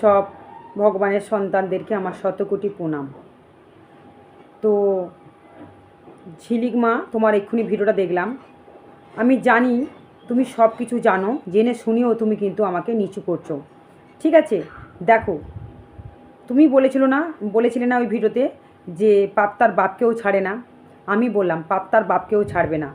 সব ভগবানের সন্তানদেরকে আমার শতকোটি প্রণাম। তো ঝিলিক মা, তোমার এক্ষুনি ভিডিওটা দেখলাম। আমি জানি তুমি সব কিছু জানো, জেনে শুনেও তুমি কিন্তু আমাকে নিচু করছ। ঠিক আছে? দেখো, তুমি বলেছিল না, বলেছিলে না ওই ভিডিওতে যে পাপ তার বাপকেও ছাড়ে না। আমি বললাম, পাপ তার বাপকেও ছাড়বে না।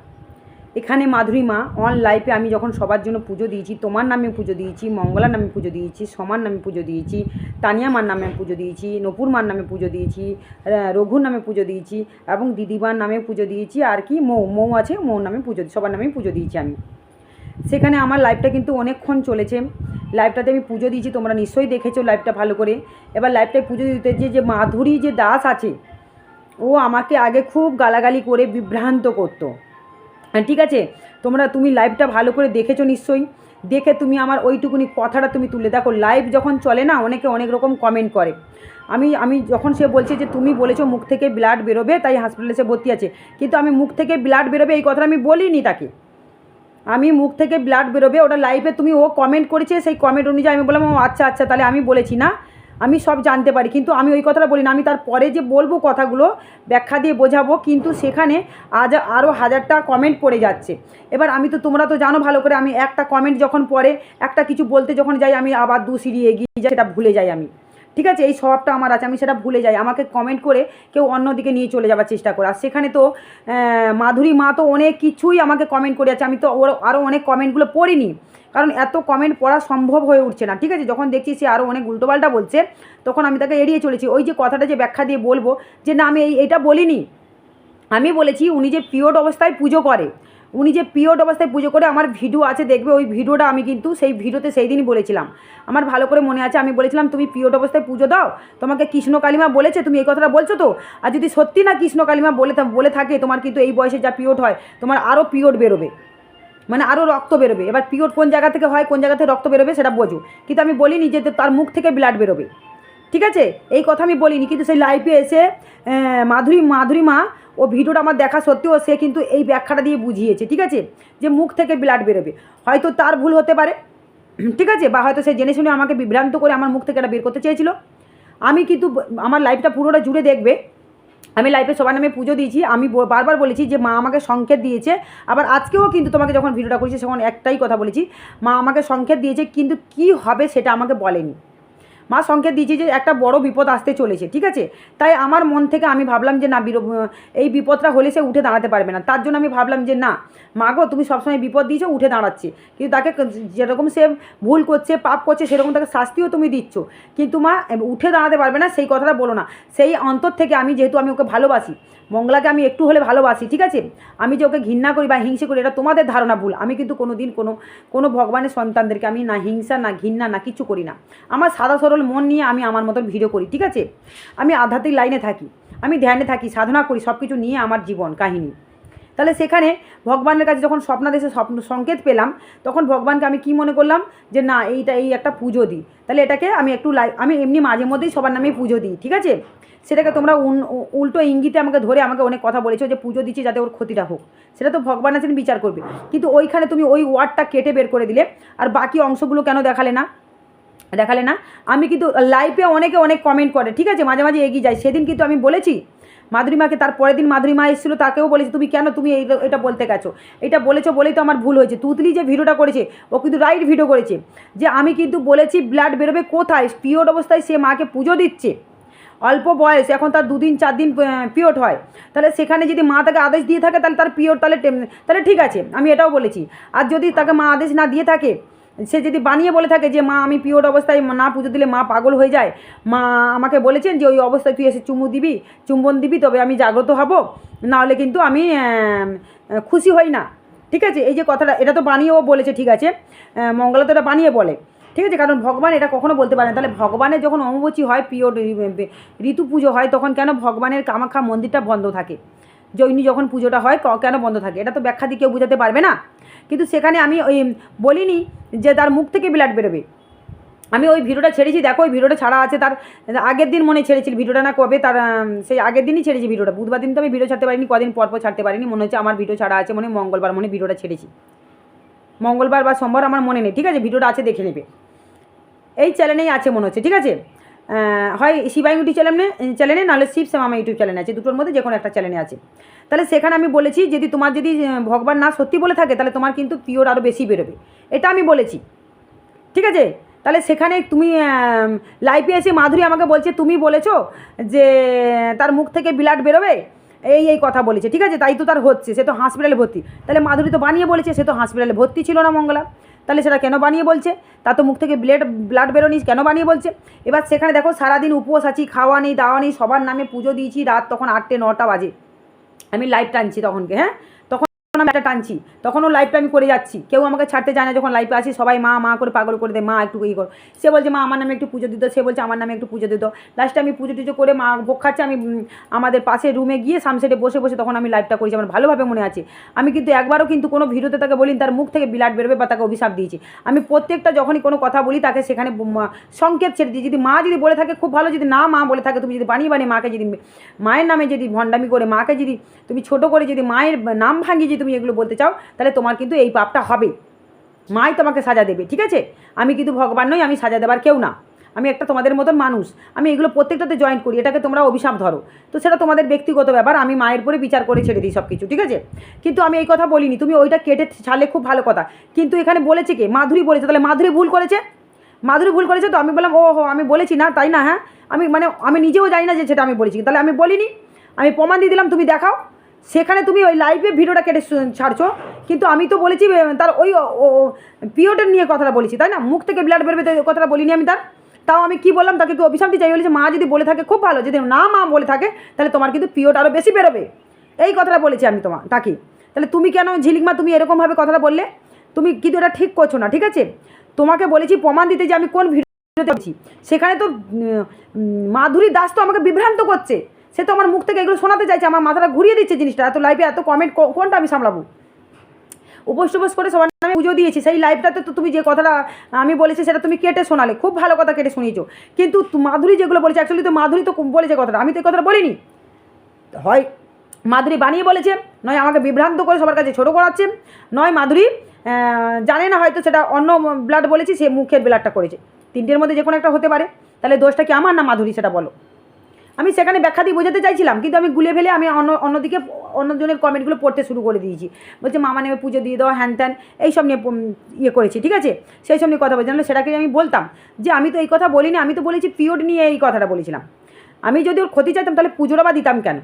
এখানে মাধুরী মা অন লাইফে আমি যখন সবার জন্য পুজো দিয়েছি, তোমার নামে পুজো দিয়েছি, মঙ্গলার নামে পুজো দিয়েছি সমান নামে পুজো দিয়েছি, তানিয়া মার নামে পুজো দিয়েছি, নপুর মার নামে পুজো দিয়েছি রঘুর নামে পুজো দিয়েছি এবং দিদিমার নামে পুজো দিয়েছি, আর কি মৌ মৌ আছে মৌ নামে পুজো, সবার নামে পুজো দিয়েছি আমি। সেখানে আমার লাইফটা কিন্তু অনেকক্ষণ চলেছে। লাইভটাতে আমি পুজো দিয়েছি, তোমরা নিশ্চয়ই দেখেছ লাইভটা ভালো করে। এবার লাইভটায় পুজো দিতে যে যে মাধুরী যে দাস আছে, ও আমাকে আগে খুব গালাগালি করে বিভ্রান্ত করতো। হ্যাঁ, ঠিক আছে? তোমরা তুমি লাইভটা ভালো করে দেখেছ নিশ্চয়ই। দেখে তুমি আমার ওইটুকুনি কথাটা তুমি তুলে দেখো। লাইভ যখন চলে না অনেকে অনেক রকম কমেন্ট করে। আমি আমি যখন সে বলছে যে তুমি বলেছ মুখ থেকে ব্লাড বেরোবে তাই হসপিটালে সে ভর্তি আছে। কিন্তু আমি মুখ থেকে ব্লাড বেরোবে এই কথাটা আমি বলিনি তাকে। আমি মুখ থেকে ব্লাড বেরোবে ওটা লাইভে তুমি ও কমেন্ট করেছে সেই কমেন্ট অনুযায়ী আমি বললাম ও আচ্ছা আচ্ছা তাহলে আমি বলেছি না। আমি সব জানতে পারি, কিন্তু আমি ওই কথাটা বলি না আমি তারপরে যে বলব কথাগুলো, ব্যাখ্যা দিয়ে বোঝাবো, কিন্তু সেখানে আজ আরও হাজারটা কমেন্ট পড়ে যাচ্ছে। এবার আমি তো তোমরা তো জানো ভালো করে, আমি একটা কমেন্ট যখন পড়ে, একটা কিছু বলতে যখন যাই, আমি আবার দু সিঁড়ি এগিয়ে যাই, সেটা ভুলে যাই আমি। ঠিক আছে? এই স্বভাবটা আমার আছে, আমি সেটা ভুলে যাই। আমাকে কমেন্ট করে কেউ অন্যদিকে নিয়ে চলে যাওয়ার চেষ্টা করে। আর সেখানে তো মাধুরী মা তো অনেক কিছুই আমাকে কমেন্ট করে আছে আমি তো ওর আরও অনেক কমেন্টগুলো পড়িনি। কারণ এত কমেন্ট পড়া সম্ভব হয়ে উঠছে না, ঠিক আছে? যখন দেখছি সে আরও অনেক উল্টোপাল্টা বলছে, তখন আমি তাকে এড়িয়ে চলেছি। ওই যে কথাটা যে ব্যাখ্যা দিয়ে বলব, যে না, আমি এই এইটা বলিনি। আমি বলেছি, উনি যে পিওর অবস্থায় পুজো করে, উনি যে পিওর অবস্থায় পুজো করে আমার ভিডিও আছে, দেখবে ওই ভিডিওটা আমি কিন্তু সেই ভিডিওতে সেই দিনই বলেছিলাম। আমার ভালো করে মনে আছে, আমি বলেছিলাম, তুমি পিওর অবস্থায় পুজো দাও, তোমাকে কৃষ্ণ কালিমা বলেছে, তুমি এই কথাটা বলছো তো? আর যদি সত্যি না কৃষ্ণ কালিমা বলে বলে থাকে, তোমার কিন্তু এই বয়সে যা পিওর হয়, তোমার আরও পিওর বেরোবে। মানে আরও রক্ত বেরোবে। এবার পিওর কোন জায়গা থেকে হয়, কোন জায়গা থেকে রক্ত বেরোবে সেটা বোঝো। কিন্তু আমি বলিনি যে তার মুখ থেকে ব্লাড বেরোবে। ঠিক আছে? এই কথা আমি বলিনি, কিন্তু সেই লাইফে এসে মাধুরী মাধুরী মা, ও ভিডিওটা আমার দেখা সত্ত্বেও সে কিন্তু এই ব্যাখ্যাটা দিয়ে বুঝিয়েছে, ঠিক আছে? যে মুখ থেকে ব্লাড বেরোবে। হয়তো তার ভুল হতে পারে, ঠিক আছে? বা হয়তো সে জেনে শুনে আমাকে বিভ্রান্ত করে আমার মুখ থেকে এটা বের করতে চেয়েছিল। আমি কিন্তু আমার লাইফটা পুরোটা জুড়ে দেখবে। আমি লাইফে সবার নামে পুজো দিয়েছি, আমি বারবার বলেছি যে মা আমাকে সংকেত দিয়েছে, আবার আজকেও কিন্তু তোমাকে যখন ভিডিওটা করেছি তখন একটাই কথা বলেছি, মা আমাকে সংকেত দিয়েছে, কিন্তু কি হবে সেটা আমাকে বলেনি। মা সংকেত দিয়েছে যে একটা বড় বিপদ আসতে চলেছে, ঠিক আছে? তাই আমার মন থেকে আমি ভাবলাম যে না এই বিপদটা হলে সে উঠে দাঁড়াতে পারবে না। তার জন্য আমি ভাবলাম যে না, মা গো, তুমি সবসময় বিপদ দিয়েছ, উঠে দাঁড়াচ্ছে। কিন্তু তাকে যেরকম সে ভুল করছে, পাপ করছে, সেরকম তাকে শাস্তিও তুমি দিচ্ছ। কিন্তু মা, উঠে দাঁড়াতে পারবে না, সেই কথাটা বলো না। সেই অন্তর থেকে আমি যেহেতু আমি ওকে ভালোবাসি মঙ্গলাকে আমি একটু হলে ভালোবাসি, ঠিক আছে? আমি যে ওকে ঘৃণা করি বা হিংসে করি, এটা তোমাদের ধারণা ভুল। আমি কিন্তু কোনো দিন কোনো কোনো ভগবানের সন্তানদেরকে আমি না হিংসা, না ঘৃণা, না কিছু করি না। আমার সাদা সরল মন নিয়ে আমি আমার মতন ভিডিও করি, ঠিক আছে? আমি আধ্যাত্মিক লাইনে থাকি, আমি ধ্যানে থাকি, সাধনা করি সব কিছু নিয়ে আমার জীবন, কাহিনী। তাহলে সেখানে ভগবানের কাছে যখন স্বপ্নাদেশে স্বপ্ন সংকেত পেলাম, তখন ভগবানকে আমি কি মনে করলাম? যে না, এইটা এই একটা পুজো দিই। তাহলে এটাকে আমি একটু লাই আমি এমনি মাঝে মধ্যেই সবার নামেই পুজো দিই, ঠিক আছে? সেটাকে তোমরা উল্টো ইঙ্গিতে আমাকে ধরে আমাকে অনেক কথা বলেছ যে পুজো দিচ্ছি যাতে ওর ক্ষতিটা হোক। সেটা তো ভগবান আছেন, বিচার করবে। কিন্তু ওইখানে তুমি ওই ওয়ার্ডটা কেটে বের করে দিলে, আর বাকি অংশগুলো কেন দেখালে না? দেখালে না? আমি কিন্তু লাইভে অনেকে অনেক কমেন্ট করে, ঠিক আছে? মাঝে মাঝে এগিয়ে যাই সেদিন কিন্তু আমি বলেছি মাধুরীমাকে তার পরের দিন মাধুরীমা এসেছিল, তাকেও বলেছি, তুমি কেন তুমি এই এটা বলতে গেছো? এটা বলেছ বলেই তো আমার ভুল হয়েছে। তুতলি যে ভিডিওটা করেছে, ও কিন্তু রাইট ভিডিও করেছে, যে আমি কিন্তু বলেছি ব্লাড বেরোবে কোথায়? পিওর অবস্থায় সে মাকে পুজো দিচ্ছে। অল্প বয়স, এখন তার দুদিন, চার দিন পিওর হয়। তাহলে সেখানে যদি মা তাকে আদেশ দিয়ে থাকে, তাহলে তার পিওর তাহলে তাহলে ঠিক আছে, আমি এটাও বলেছি। আর যদি তাকে মা আদেশ না দিয়ে থাকে সে যদি বানিয়ে বলে থাকে যে, মা, আমি পিওর অবস্থায় না পুজো দিলে মা পাগল হয়ে যায়। মা আমাকে বলেছেন যে, ওই অবস্থায় তুই এসে চুমু দিবি, চুম্বন দিবি, তবে আমি জাগ্রত হব। নাহলে কিন্তু আমি খুশি হই না। ঠিক আছে? এই যে কথাটা, এটা তো বানিয়েও বলেছে, ঠিক আছে? মঙ্গলা তো এটা বানিয়ে বলে। ঠিক আছে? কারণ ভগবান এটা কখনো বলতে পারে না। তাহলে ভগবানের যখন অম্বুবচী হয়, পিওর ঋতু পুজো হয়, তখন কেন ভগবানের কামাখ্যা মন্দিরটা বন্ধ থাকে? জৈনী যখন পুজোটা হয় কেন বন্ধ থাকে? এটা তো ব্যাখ্যা দিয়ে কেউ বোঝাতে পারবে না। কিন্তু সেখানে আমি ওই বলিনি যে তার মুখ থেকে ব্লাড বেরোবে। আমি ওই ভিডিওটা ছেড়েছি, দেখো ওই ভিডিওটা ছাড়া আছে, তার আগের দিন মনে ছেড়েছিল ভিডিওটা না কবে, তার সেই আগের দিনই ছেড়েছি ভিডিওটা। বুধবার দিন তো আমি ভিডিও ছাড়তে পারিনি, কদিন পর পর ছাড়তে পারিনি, মনে হচ্ছে আমার ভিডিও ছাড়া আছে মনে মঙ্গলবার মনে ভিডিওটা ছেড়েছি। মঙ্গলবার বা সোমবার আমার মনে নেই, ঠিক আছে? ভিডিওটা আছে দেখে নেবে। এই চ্যানেলেই আছে মনে হচ্ছে, ঠিক আছে? হয় শিবা ইউটিউব চ্যানেলে চ্যানেলে নাহলে শিব শ্যামামা ইউটিউব চ্যানেলে আছে, দুটোর মধ্যে যে কোনো একটা চ্যানেলে আছে। তাহলে সেখানে আমি বলেছি, যদি তোমার যদি ভগবান না সত্যি বলে থাকে, তাহলে তোমার কিন্তু পিওর আরও বেশি বেরোবে। এটা আমি বলেছি। ঠিক আছে? তাহলে সেখানে তুমি লাইফে এসে মাধুরী আমাকে বলছে, তুমি বলেছ যে, তার মুখ থেকে ব্লাড বেরোবে? এই এই কথা বলেছে। ঠিক আছে? তাই তো তার হচ্ছে, সে তো হসপিটালে ভর্তি। তাহলে মাধুরী তো বানিয়ে বলেছে, সে তো হসপিটালে ভর্তি ছিল না মঙ্গলা। তাহলে সেটা কেন বানিয়ে বলছে? তা তো মুখ থেকে ব্লেড ব্লাড বেরোনি কেন বানিয়ে বলছে? এবার সেখানে দেখো সারাদিন উপোস আছি, খাওয়া নেই, দাওয়া নেই, সবার নামে পুজো দিয়েছি, রাত তখন আটটে, নটা বাজে। আমি লাইভ টানছি তখনকে হ্যাঁ? তখন আমি একটা টানছি, তখনও লাইভটা আমি করে যাচ্ছি। কেউ আমাকে ছাড়তে যায় না যখন লাইভে আসি, সবাই মা মা করে পাগল করে দেয় মা একটু ই কর। সে বলছে, মা, আমার নামে একটু পুজো দিত সে বলছে, আমার নামে একটু পুজো দিত লাস্টে আমি পুজো টুজো করে মা ভোগ খাচ্ছে, আমি আমাদের পাশে রুমে গিয়ে সামসেটে বসে বসে তখন আমি লাইভটা করেছি। আমার ভালোভাবে মনে আছে। আমি কিন্তু একবারও কিন্তু কোনো ভিডিওতে তাকে বলিনি, তার মুখ থেকে বিলাট বেরোবে বা তাকে অভিশাপ দিয়েছি। আমি প্রত্যেকটা যখনই কোনো কথা বলি, তাকে সেখানে সংকেত ছেড়ে দিই। যদি মা যদি বলে থাকে, খুব ভালো। যদি না মা বলে থাকে, তুমি যদি বানিয়ে বানিয়ে মাকে যদি, মায়ের নামে যদি ভণ্ডামি করে, মাকে যদি তুমি ছোট করে যদি মায়ের নাম ভাঙিয়ে যদি তুমি এগুলো বলতে চাও, তাহলে তোমার কিন্তু এই পাপটা হবে। মাই তোমাকে সাজা দেবে, ঠিক আছে? আমি কিন্তু ভগবান নই, আমি সাজা দেবার কেউ না। আমি একটা তোমাদের মতন মানুষ। আমি এগুলো প্রত্যেকটাতে জয়েন করি, এটাকে তোমরা অভিশাপ ধরো। তো সেটা তোমাদের ব্যক্তিগত ব্যাপার, আমি মায়ের পরে বিচার করে ছেড়ে দিই সব কিছু ঠিক আছে? কিন্তু আমি এই কথা বলিনি, তুমি ওইটা কেটে ছাড়লে খুব ভালো কথা। কিন্তু এখানে বলেছে কে? মাধুরী বলেছে, তাহলে মাধুরী ভুল করেছে? মাধুরী ভুল করেছে তো আমি বললাম, ও হো, আমি বলেছি না, তাই না হ্যাঁ? আমি মানে আমি নিজেও জানি না যে সেটা আমি বলেছি, তাহলে আমি বলিনি। আমি প্রমাণ দিয়ে দিলাম, তুমি দেখাও। সেখানে তুমি ওই লাইভে ভিডিওটা কেটে ছাড়ছো। কিন্তু আমি তো বলেছি তার ওই পিওটের নিয়ে কথাটা বলেছি, তাই না? মুখ থেকে ব্লাড বেরোবে কথাটা বলিনি আমি তার। তাও আমি কি বললাম, তাকে কি অভিশাপ দিতে চাই বলেছি, মা যদি বলে থাকে, খুব ভালো। যদি না মা বলে থাকে, তাহলে তোমার কিন্তু পিওট আরও বেশি বেরোবে। এই কথাটা বলেছি আমি তোমার তাকে। তাহলে তুমি কেন ঝিলিকমা, তুমি এরকমভাবে কথাটা বললে? তুমি কিন্তু এটা ঠিক করছ না, ঠিক আছে? তোমাকে বলেছি, প্রমাণ দিতে যে আমি কোন বলছি। সেখানে তো মাধুরী দাস তো আমাকে বিভ্রান্ত করছে। সে তো আমার মুখ থেকে এগুলো শোনাতে চাইছে, আমার মাথাটা ঘুরিয়ে দিচ্ছে জিনিসটা, এত লাইভে এত কমেন্ট কোনটা আমি সামলাবো? উপোস টুপোস করে সবার নামে পুজো দিয়েছি, সেই লাইভটাতে তো তুমি যে কথাটা আমি বলেছি সেটা তুমি কেটে শোনালে, খুব ভালো কথা কেটে শুনিয়েছো। কিন্তু মাধুরী যেগুলো বলেছে অ্যাকচুয়ালি তো মাধুরী তো বলেছে কথাটা, আমি তো এই কথাটা বলিনি। হয়, মাধুরী বানিয়ে বলেছে, নয় আমাকে বিভ্রান্ত করে সবার কাছে ছোটো করাচ্ছে, নয় মাধুরী জানে না হয়তো সেটা অন্য ব্লাড বলেছি, সে মুখের ব্লাডটা করেছে। তিনটের মধ্যে যে কোনো একটা হতে পারে, তাহলে দোষটা কি আমার না মাধুরী, সেটা বলো। আমি সেখানে ব্যাখ্যা দিয়ে বোঝাতে চাইছিলাম, কিন্তু আমি গুলে ফেলে আমি অন্য, অন্যদিকে, অন্যজনের কমেন্টগুলো পড়তে শুরু করে দিয়েছি। বলছে, মামা নেমে পুজো দিয়ে দেওয়া হ্যান ত্যান এইসব নিয়ে ইয়ে করেছি, ঠিক আছে? সেই সব নিয়ে কথা বলছি। সেটাকে আমি বলতাম যে, আমি তো এই কথা বলিনি, আমি তো বলেছি পিওড নিয়ে এই কথাটা বলেছিলাম। আমি যদি ওর ক্ষতি চাইতাম, তাহলে পুজোটা বা দিতাম কেন?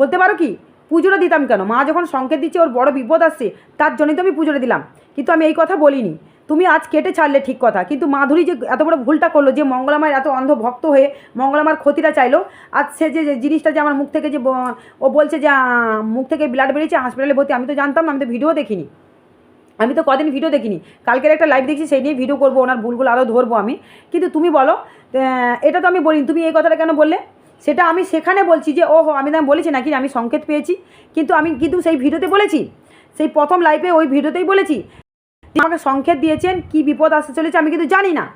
বলতে পারো কি? পুজোটা দিতাম কেন? মা যখন সংকেত দিচ্ছে, ওর বড় বিপদ আসছে, তার জন্যই তো আমি পুজোটা দিলাম। কিন্তু আমি এই কথা বলিনি। তুমি আজ কেটে ছাড়লে ঠিক কথা, কিন্তু মাধুরী যে এত বড় ভুলটা করল, যে মঙ্গলামার এত অন্ধ ভক্ত হয়ে মঙ্গলামার ক্ষতিটা চাইলো, আজ সে যে জিনিসটা যে আমার মুখ থেকে যে ও বলছে যে মুখ থেকে ব্লাড বেরিয়েছে হসপিটালে ভর্তি, আমি তো জানতাম আমি তো ভিডিও দেখিনি। আমি তো কদিন ভিডিও দেখিনি। কালকের একটা লাইভ দেখছি, সেই নিয়ে ভিডিও করব, ওনার ভুলগুলো আরও ধরবো আমি। কিন্তু তুমি বলো এটা তো আমি বলিনি, তুমি এই কথাটা কেন বললে? সেটা আমি সেখানে বলছি যে, ওহো, আমি তো বলেছি নাকি, আমি সংকেত পেয়েছি, কিন্তু আমি কিন্তু সেই ভিডিওতে বলেছি। সেই প্রথম লাইভে ওই ভিডিওতেই বলেছি। তিনি আমাকে সংকেত দিয়েছেন, কি বিপদ আসতে চলেছে আমি কিন্তু জানি না।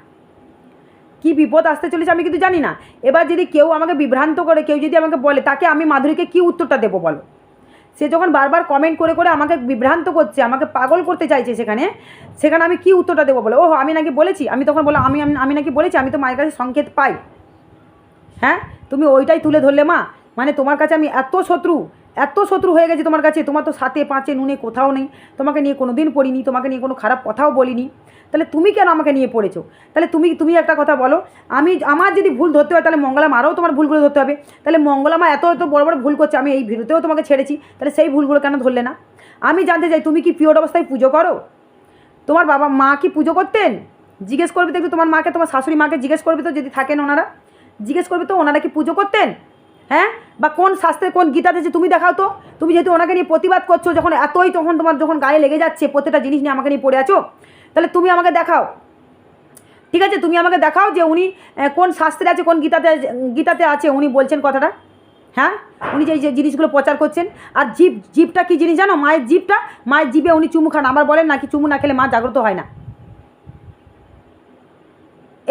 কি বিপদ আসতে চলেছে আমি কিন্তু জানি না। এবার যদি কেউ আমাকে বিভ্রান্ত করে, কেউ যদি আমাকে বলে, তাকে আমি মাধুরীকে কি উত্তরটা দেবো বলো? সে যখন বারবার কমেন্ট করে করে আমাকে বিভ্রান্ত করছে, আমাকে পাগল করতে চাইছে সেখানে সেখানে আমি কি উত্তরটা দেবো বলো? ওহো, আমি নাকি বলেছি, আমি তখন আমি, আমি- আমি নাকি বলেছি, আমি তো মায়ের কাছে সংকেত পাই। হ্যাঁ? তুমি ওইটাই তুলে ধরলে মা? মানে তোমার কাছে আমি এত শত্রু এত শত্রু হয়ে গেছে তোমার কাছে, তোমার তো সাথে পাঁচে নুনে কোথাও নেই, তোমাকে নিয়ে কোনো দিন পড়িনি, তোমাকে নিয়ে কোনো খারাপ কথাও বলিনি। তাহলে তুমি কেন আমাকে নিয়ে পড়েছো? তাহলে তুমি তুমি একটা কথা বলো, আমি, আমার যদি ভুল ধরতে হয় তাহলে মঙ্গলাম আরও তোমার ভুলগুলো ধরতে হবে। তাহলে মঙ্গলামা এত এত বড় বড় ভুল করছে, আমি এই ভিডিওতেও তোমাকে ছেড়েছি, তাহলে সেই ভুলগুলো কেন ধরলে না? আমি জানতে চাই, তুমি কি পিওর অবস্থায় পুজো করো? তোমার বাবা মা কি পুজো করতেন? জিজ্ঞেস করবে তো একটু তোমার মাকে, তোমার শাশুড়ি মাকে জিজ্ঞেস করবে তো, যদি থাকেন ওনারা। জিজ্ঞেস করবে তো, ওনারা কি পুজো করতেন? হ্যাঁ? বা কোন শাস্ত্রে কোন গীতাতে যে তুমি দেখাও তো। তুমি যেহেতু ওনাকে নিয়ে প্রতিবাদ করছ, যখন এতই তখন তোমার যখন গায়ে লেগে যাচ্ছে, প্রত্যেকটা জিনিস নিয়ে আমাকে নিয়ে পড়ে আছো, তাহলে তুমি আমাকে দেখাও। ঠিক আছে? তুমি আমাকে দেখাও যে উনি কোন শাস্ত্রে আছে, কোন গীতাতে গীতাতে আছে, উনি বলছেন কথাটা। হ্যাঁ? উনি যে জিনিসগুলো প্রচার করছেন। আর জীব, জীবটা কি জিনিস জানো? মায়ের জীবটা, মায়ের জীবে উনি চুমু খান। আবার বলেন নাকি চুমু না খেলে মা জাগ্রত হয় না।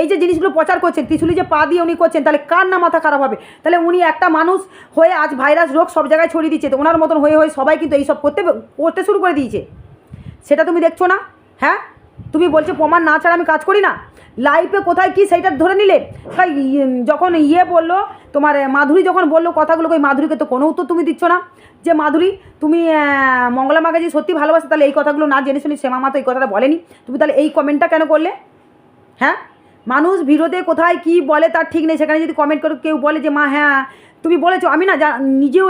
এই যে জিনিসগুলো প্রচার করছেন, ত্রিশুলি যে পা দিয়ে উনি করছেন, তাহলে কার না মাথা খারাপ হবে? তাহলে উনি একটা মানুষ হয়ে আজ ভাইরাস রোগ সব জায়গায় ছড়িয়ে দিচ্ছে, তো ওনার মতন হয়ে হয়ে সবাই কিন্তু এইসব করতে করতে শুরু করে দিয়েছে। সেটা তুমি দেখছ না? হ্যাঁ? তুমি বলছো প্রমাণ না ছাড়া আমি কাজ করি না? লাইফে কোথায় কি সেইটা ধরে নিলে? তাই যখন ইয়ে বলল, তোমার মাধুরী যখন বলল কথাগুলো ওই মাধুরীকে তো কোনো উত্তর তুমি দিচ্ছ না? যে মাধুরী, তুমি মঙ্গলা মাকে যে সত্যি ভালোবাসে, তাহলে এই কথাগুলো না জেনে শুনি শ্যামা মা তো এই কথাটা বলেনি। তুমি তাহলে এই কমেন্টটা কেন করলে? হ্যাঁ? মানুষ ভিডিওতে কোথায় কি বলে তার ঠিক নেই, সেখানে যদি কমেন্ট করে কেউ বলে যে, মা হ্যাঁ তুমি বলেছ। আমি না নিজেও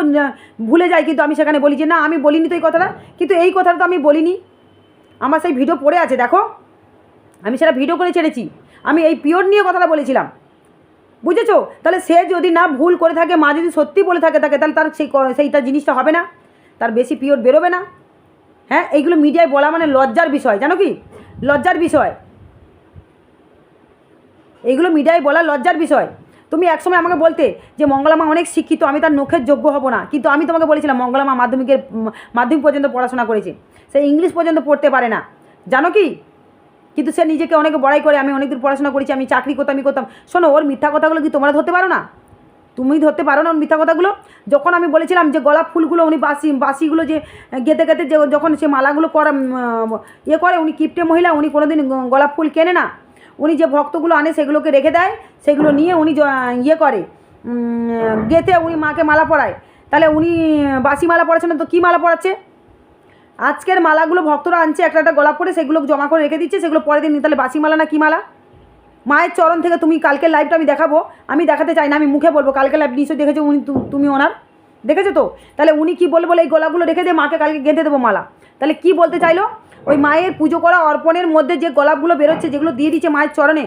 ভুলে যাই, কিন্তু আমি সেখানে বলি যে, না, আমি বলিনি তো এই কথাটা। কিন্তু এই কথাটা তো আমি বলিনি। আমার সেই ভিডিও পড়ে আছে, দেখো। আমি সেটা ভিডিও করে ছেড়েছি। আমি এই পিওর নিয়ে কথাটা বলেছিলাম। বুঝেছ? তাহলে সে যদি না ভুল করে থাকে, মা যদি সত্যি বলে থাকে, তাকে তাহলে তার সেই সেইটা জিনিসটা হবে না। তার বেশি পিওর বেরোবে না। হ্যাঁ এইগুলো মিডিয়ায় বলা মানে লজ্জার বিষয়, জানো কি? লজ্জার বিষয়। এইগুলো মিডিয়ায় বলা লজ্জার বিষয়। তুমি একসময় আমাকে বলতে যে মঙ্গলামা অনেক শিক্ষিত, আমি তার নখের যোগ্য হব না। কিন্তু আমি তোমাকে বলেছিলাম মঙ্গলামা মাধ্যমিকের মাধ্যমিক পর্যন্ত পড়াশোনা করেছে। সে ইংলিশ পর্যন্ত পড়তে পারে না। জানো কি? কিন্তু সে নিজেকে অনেক বড়াই করে, আমি অনেক দূর পড়াশোনা করেছি, আমি চাকরি করতাম আমি করতাম। শোনো, ওর মিথ্যা কথাগুলো কি তোমরা ধরতে পারো না? তুমি ধরতে পারো না ওর মিথ্যা কথাগুলো? যখন আমি বলেছিলাম যে গোলাপ ফুলগুলো উনি বাসি, বাসিগুলো যে গেতে গেতে যে, যখন সে মালাগুলো করা ইয়ে করে, উনি কিপ্টে মহিলা, উনি কোনোদিন গোলাপ ফুল কেনে না। উনি যে ভক্তগুলো আনে সেগুলোকে রেখে দেয়, সেগুলো নিয়ে উনি ইয়ে করে। গেতে উনি মাকে মালা পরায়। তাহলে উনি বাসি মালা পড়াচ্ছে না তো কী মালা পড়াচ্ছে? আজকের মালাগুলো ভক্তরা আনছে, একটা একটা গোলাপ করে, সেগুলো জমা করে রেখে দিচ্ছে, সেগুলো পরের দিন তাহলে বাসি মালা না কী মালা? মায়ের চরণ থেকে তুমি কালকের লাইভটা আমি দেখাবো, আমি দেখাতে চাই না, আমি মুখে বলব, কালকে লাইভ নিশ্চয়ই দেখেছ উনি তুমি ওনার। দেখেছ তো? তাহলে উনি কি বলে বলে এই গোলাপগুলো রেখে দিয়ে মাকে কালকে গেঁথে দেবো মালা। তাহলে কি বলতে চাইলো? ওই মায়ের পুজো করা অর্পণের মধ্যে যে গোলাপগুলো বেরোচ্ছে যেগুলো দিয়ে দিচ্ছে মায়ের চরণে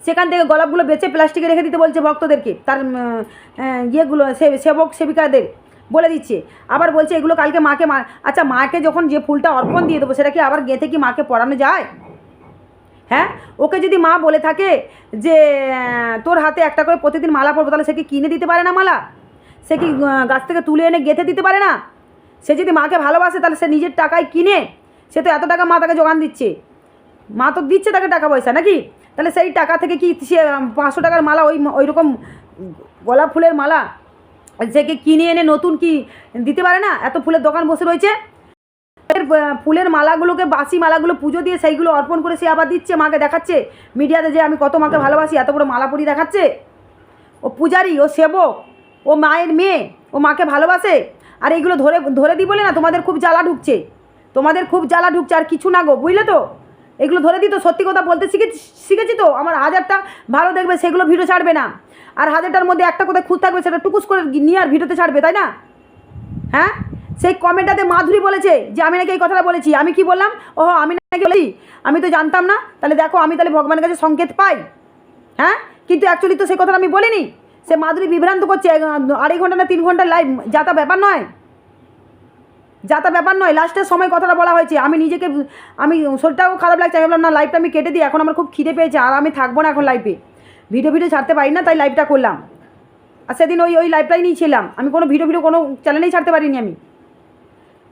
সেখান থেকে গোলাপগুলো বেছে প্লাস্টিকে রেখে দিতে বলছে ভক্তদেরকে তার ইয়েগুলো সেবক সেবিকাদের বলে দিচ্ছে। আবার বলছে এগুলো কালকে মাকে মা আচ্ছা মাকে যখন যে ফুলটা অর্পণ দিয়ে দেবো সেটা কি আবার গেঁথে কি মাকে পড়ানো যায়? হ্যাঁ? ওকে যদি মা বলে থাকে যে তোর হাতে একটা করে প্রতিদিন মালা পরবো তাহলে সে কি কিনে দিতে পারে না মালা? সে কি গাছ থেকে তুলে এনে গেঁথে দিতে পারে না? সে যদি মাকে ভালোবাসে তাহলে সে নিজের টাকায় কিনে সে তো এত টাকা মা তাকে যোগান দিচ্ছে। মা তো দিচ্ছে তাকে টাকা পয়সা, নাকি? তাহলে সেই টাকা থেকে কি সে পাঁচশো টাকার মালা, ওই ওই রকম গোলাপ ফুলের মালা, সে কি কিনে এনে নতুন কি দিতে পারে না? এত ফুলের দোকান বসে রয়েছে। ফুলের মালাগুলোকে, বাসি মালাগুলো, পুজো দিয়ে সেইগুলো অর্পণ করে সে আবার দিচ্ছে, মাকে দেখাচ্ছে। মিডিয়াতে যে আমি কত মাকে ভালোবাসি, এত বড় মালা পরি দেখাচ্ছে। ও পূজারি, ও সেবক, ও মায়ের মেয়ে, ও মাকে ভালোবাসে। আর এইগুলো ধরে ধরে দিই বলে না, তোমাদের খুব জ্বালা ঢুকছে। তোমাদের খুব জ্বালা ঢুকছে, আর কিছু না গো, বুঝলে তো? এগুলো ধরে দিই তো, সত্যি কথা বলতে শিখে শিখেছি তো? আমার হাজারটা ভালো দেখবে, সেগুলো ভিডিও ছাড়বে না। আর হাজারটার মধ্যে একটা কোথায় খুঁজ থাকবে, সেটা টুকুস করে নিয়ে আর ভিডিওতে ছাড়বে, তাই না? হ্যাঁ? সেই কমেন্টটাতে মাধুরী বলেছে যে, আমি নাকি এই কথাটা বলেছি। আমি কি বললাম? ও আমি নাকি বলি আমি তো জানতাম না। তাহলে দেখো, আমি তাহলে ভগবানের কাছে সংকেত পাই। হ্যাঁ? কিন্তু অ্যাকচুয়ালি তো সেই কথাটা আমি বলিনি। সে মাধুরী বিভ্রান্ত করছে আড়াই ঘণ্টা না তিন ঘণ্টা লাইভ যাতা ব্যাপার নয়। যাতা ব্যাপার নয় লাস্টের সময় কথাটা বলা হয়েছে। আমি নিজেকে, আমি শরীরটাও খারাপ লাগছে, আমি বললাম না লাইভটা আমি কেটে দিই, এখন আমার খুব খিদে পেয়েছে, আর আমি থাকব না এখন লাইভে ভিডিও ভিডিও ছাড়তে পারি না, তাই লাইভটা করলাম। আর সেদিন ওই ওই লাইভটাই নিয়েছিলাম। আমি কোনো ভিডিও ভিডিও, কোনো চ্যানেলেই ছাড়তে পারিনি আমি।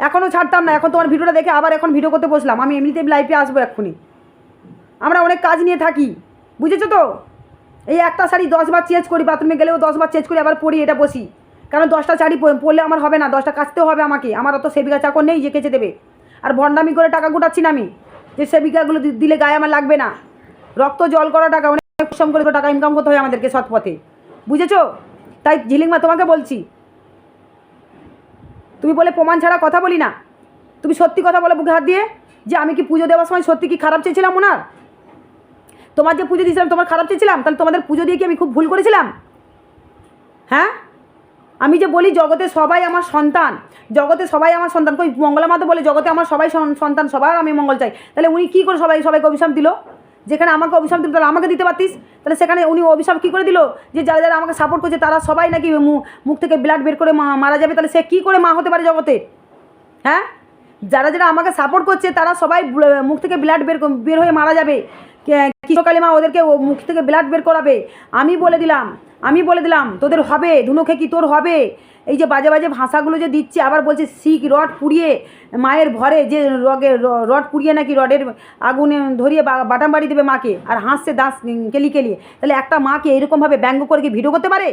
এখনও ছাড়তাম না, এখন তোমার ভিডিওটা দেখে আবার এখন ভিডিও করতে বসলাম। আমি এমনিতেই লাইভে আসব এক্ষুনি। আমরা অনেক কাজ নিয়ে থাকি, বুঝেছ তো? এই একটা শাড়ি দশবার চেঞ্জ করি বাথরুমে গেলেও দশবার চেঞ্জ করি, আবার পরি, এটা বসি। কারণ দশটা শাড়ি প- পরলে আমার হবে না? দশটা কাচতেও হবে আমাকে। আমার অত সেবিকা চাকর নেই যে কেচে দেবে। আর ভণ্ডামি করে টাকা গোটাচ্ছি না আমি। যে সেবিকাগুলো দিলে গায়ে আমার লাগবে না। রক্ত, জল করা টাকা, অনেক পরিশ্রম করে টাকা ইনকাম করতে হয় আমাদেরকে সৎ পথে বুঝেছ? তাই ঝিলিংমা, তোমাকে বলছি। তুমি বলে প্রমাণ ছাড়া কথা বলি না। তুমি সত্যি কথা বলে বুকে হাত দিয়ে যে আমি কি পুজো দেওয়ার সময় সত্যি কি খারাপ চেয়েছিলাম ওনার? তোমার যে পুজো দিয়েছিলাম, তোমার খারাপ চেয়েছিলাম? তাহলে তোমাদের পুজো দিয়ে কি আমি খুব ভুল করেছিলাম? হ্যাঁ? আমি যে বলি জগতে সবাই আমার সন্তান, জগতে সবাই আমার সন্তান। কই মঙ্গলা মাতা বলে জগতে আমার সবাই সন- সন্তান, সবার আমি মঙ্গল চাই। তাহলে উনি কী করে সবাই, সবাইকে অভিশাপ দিল? যেখানে আমাকে অভিশাপ দিল, তাহলে আমাকে দিতে পারতিস? তাহলে সেখানে উনি অভিশাপ কী করে দিল? যে যারা যারা আমাকে সাপোর্ট করছে, তারা সবাই নাকি মুখ থেকে ব্লাড বের করে মারা যাবে। তাহলে সে কী করে মা হতে পারে জগতে? হ্যাঁ? যারা যারা আমাকে সাপোর্ট করছে, তারা সবাই, মুখ থেকে ব্লাড বের বের হয়ে মারা যাবে। কৃষ্ণকালী মা ওদেরকে ও মুখ থেকে ব্লাড বের করাবে। আমি বলে দিলাম, আমি বলে দিলাম, তোদের হবে ধুনো খেকি তোর হবে? এই যে বাজে বাজে ভাষাগুলো যে দিচ্ছে, আবার বলছে শিখ রড পুড়িয়ে মায়ের ভরে যে রগে রড পুড়িয়ে নাকি রডের আগুনে ধরিয়ে বাটাম বাড়ি দেবে মাকে, আর হাসছে দাঁত কেলি কেলিয়ে তাহলে একটা মাকে এরকমভাবে ব্যঙ্গ করে কি ভিডিও করতে পারে?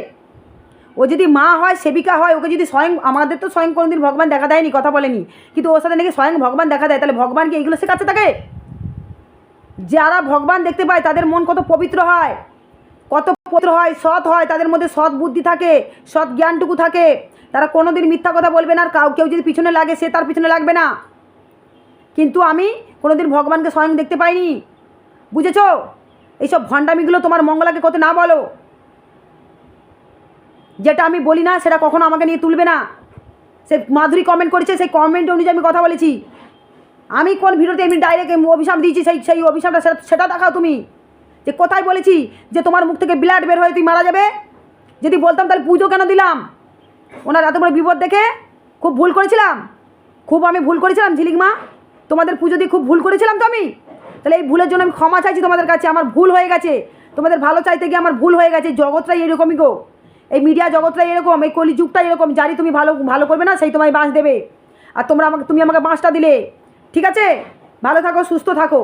ও যদি মা হয়, সেবিকা হয়, ওকে যদি স্বয়ং, আমাদের তো স্বয়ং কোনোদিন ভগবান দেখা দেয়নি, কথা বলেনি। কিন্তু ওর সাথে নাকি স্বয়ং ভগবান দেখা দেয়, তাহলে ভগবানকে এইগুলো শেখাচ্ছে তাকে? যারা ভগবান দেখতে পায়, তাদের মন কত পবিত্র হয়, কত পবিত্র হয়, সৎ হয়, তাদের মধ্যে সৎ বুদ্ধি থাকে, সৎ জ্ঞানটুকু থাকে। তারা কোনোদিন মিথ্যা কথা বলবে না, আর কাউ যদি পিছনে লাগে, সে তার পিছনে লাগবে না। কিন্তু আমি কোনোদিন ভগবানকে স্বয়ং দেখতে পাইনি। বুঝেছ? এইসব ভণ্ডামিগুলো তোমার মঙ্গলাকে কত না বলো। যেটা আমি বলি না, সেটা কখনো আমাকে নিয়ে তুলবে না। সে মাধুরী কমেন্ট করেছে, সেই কমেন্ট অনুযায়ী আমি কথা বলেছি। আমি কোন ভিডিওতে এমনি ডাইরেক্ট অভিশাপ দিয়েছি, সেই সেই অভিশাপটা সেটা দেখাও তুমি। যে কোথায় বলেছি যে তোমার মুখ থেকে ব্লাড বের হয়ে তুই মারা যাবে? যদি বলতাম তাহলে পুজো কেন দিলাম? ওনার এত বড় বিপদ দেখে খুব ভুল করেছিলাম। খুব আমি ভুল করেছিলাম, ঝিলিক মা। তোমাদের পুজো দিয়ে খুব ভুল করেছিলাম তো আমি? তাহলে এই ভুলের জন্য আমি ক্ষমা চাইছি তোমাদের কাছে, আমার ভুল হয়ে গেছে। তোমাদের ভালো চাইতে গিয়ে আমার ভুল হয়ে গেছে, জগৎটাই এরকমই গো। এই মিডিয়া জগৎটাই এরকম, এই কলিযুগটাই এরকম জানি তুমি ভালো ভালো করবে না, সেই তোমায় বাঁশ দেবে। আর তোমরা আমাকে তুমি আমাকে বাঁশটা দিলে। ঠিক আছে? ভালো থাকো সুস্থ থাকো।